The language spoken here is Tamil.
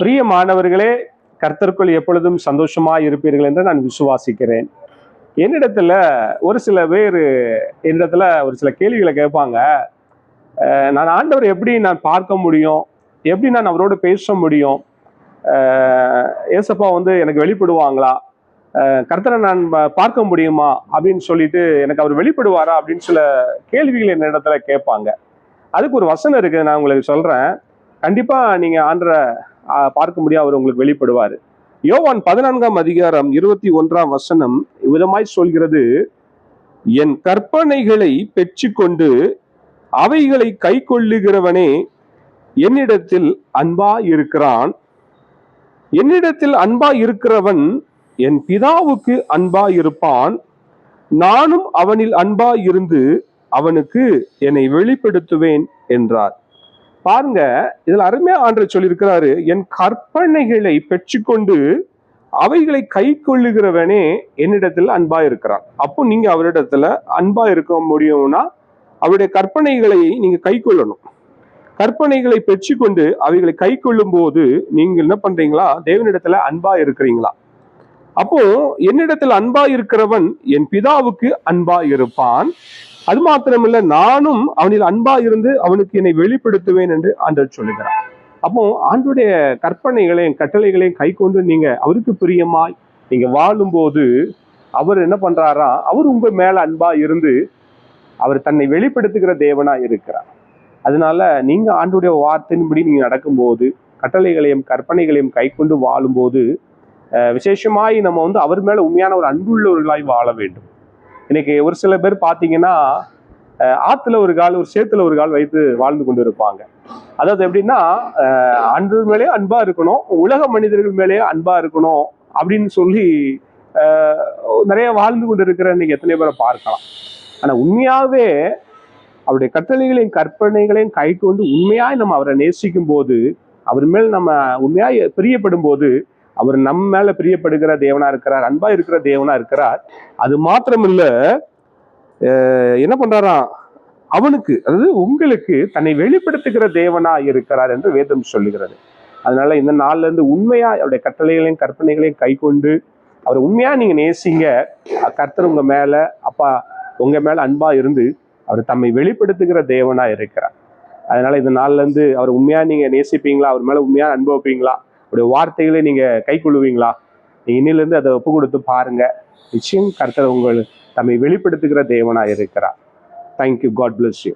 பிரிய மாணவர்களே கர்த்தர்க்குள் எப்பொழுதும் சந்தோஷமாக இருப்பீர்கள் என்று நான் விசுவாசிக்கிறேன். என்னிடத்துல ஒரு சில பேர் என்னிடத்துல ஒரு சில கேள்விகளை கேட்பாங்க. நான் ஆண்டவர் எப்படி நான் பார்க்க முடியும்? எப்படி நான் அவரோடு பேச முடியும்? ஏசப்பா வந்து எனக்கு வெளிப்படுவாங்களா? கர்த்தரை நான் பார்க்க முடியுமா? அப்படின்னு சொல்லிட்டு எனக்கு அவர் வெளிப்படுவாரா? அப்படின்னு சில கேள்விகள் என்னிடத்துல கேட்பாங்க. அதுக்கு ஒரு வசனம் இருக்குது நான் உங்களுக்கு சொல்கிறேன் கண்டிப்பாக நீங்கள் ஆண்டரை பார்க்க முடியும் அவர் உங்களுக்கு வெளிப்படுவார். யோவான் பதினான்காம் அதிகாரம் இருபத்தி ஒன்றாம் வசனம் விதமாய் சொல்கிறது என் கற்பனைகளை பெற்றுக்கொண்டு அவைகளை கை கொள்ளுகிறவனே என்னிடத்தில் அன்பா இருக்கிறான். என்னிடத்தில் அன்பா இருக்கிறவன் என் பிதாவுக்கு அன்பா இருப்பான். நானும் அவனில் அன்பா இருந்து அவனுக்கு என்னை வெளிப்படுத்துவேன் என்றார். பாருங்க இதுல அருமையா ஆண்டவர் சொல்லியிருக்கிறாரு என் கற்பனைகளை பெற்றுக்கொண்டு அவைகளை கை கொள்ளுகிறவனே என்னிடத்தில் அன்பா இருக்கிறான். அப்போ நீங்க அவரிடத்துல அன்பா இருக்க முடியும்னா அவருடைய கற்பனைகளை நீங்க கை கொள்ளணும். கற்பனைகளை பெற்றுக்கொண்டு அவைகளை கை கொள்ளும் போது நீங்க என்ன பண்றீங்களா? தேவனிடத்துல அன்பா இருக்கிறீங்களா? அப்போ என்னிடத்தில் அன்பா இருக்கிறவன் என் பிதாவுக்கு அன்பா இருப்பான். அது மாத்திரமில்ல நானும் அவனில் அன்பா இருந்து அவனுக்கு என்னை வெளிப்படுத்துவேன் என்று ஆண்டவர் சொல்லுகிறார். அப்போ ஆண்டுடைய கற்பனைகளையும் கட்டளைகளையும் கை கொண்டு நீங்க அவருக்கு பிரியமாய் நீங்க வாழும்போது அவர் என்ன பண்றாரா அவர் உங்க மேல அன்பா இருந்து அவர் தன்னை வெளிப்படுத்துகிற தேவனா இருக்கிறார். அதனால நீங்க ஆண்டுடைய வார்த்தையின்படி நீங்க நடக்கும்போது கட்டளைகளையும் கற்பனைகளையும் கை கொண்டு வாழும்போது விசேஷமாய் நம்ம வந்து அவர் மேல உண்மையான ஒரு அன்புள்ளவர்களாய் வாழ வேண்டும். இன்னைக்கு ஒரு சில பேர் பார்த்தீங்கன்னா ஆற்றுல ஒரு கால் ஒரு சேத்துல ஒரு கால் வைத்து வாழ்ந்து கொண்டு இருப்பாங்க அதாவது எப்படின்னா அன்று அன்பு மேலேயே அன்பா இருக்கணும் உலக மனிதர்கள் மேலேயே அன்பா இருக்கணும் அப்படின்னு சொல்லி நிறைய வாழ்ந்து கொண்டு இருக்கிற இன்னைக்கு எத்தனை பேரை பார்க்கலாம். ஆனா உண்மையாகவே அவருடைய கட்டளைகளையும் கற்பனைகளையும் கை கொண்டு உண்மையாய் நம்ம அவரை நேசிக்கும் போது அவர் மேல் நம்ம உண்மையாய் பிரியப்படும் போது அவர் நம்ம மேல பிரியப்படுகிற தேவனா இருக்கிறார் அன்பா இருக்கிற தேவனா இருக்கிறார். அது மாத்திரமில்ல இல்ல என்ன பண்றாராம்? அவனுக்கு அதாவது உங்களுக்கு தன்னை வெளிப்படுத்துகிற தேவனா இருக்கிறார் என்று வேதம் சொல்லுகிறது. அதனால இந்த நாள்ல இருந்து உண்மையா அவருடைய கட்டளைகளையும் கற்பனைகளையும் கை கொண்டு அவர் உண்மையா நீங்க நேசிங்க கர்த்தர் உங்க மேல அப்பா உங்க மேல அன்பா இருந்து அவர் தம்மை வெளிப்படுத்துகிற தேவனா இருக்கிறார். அதனால இந்த நாள்ல இருந்து அவர் உண்மையா நீங்க நேசிப்பீங்களா? அவர் மேல உண்மையா அனுபவிப்பீங்களா உடைய வார்த்தைகளை நீங்க கை கொள்ளுவீங்களா நீங்க அதை ஒப்பு கொடுத்து பாருங்க. நிச்சயம் கர்த்தர் உங்கள் தம்மை வெளிப்படுத்துகிற தேவனாக இருக்கிறார் தேங்க்யூ காட் பிளஸ் யூ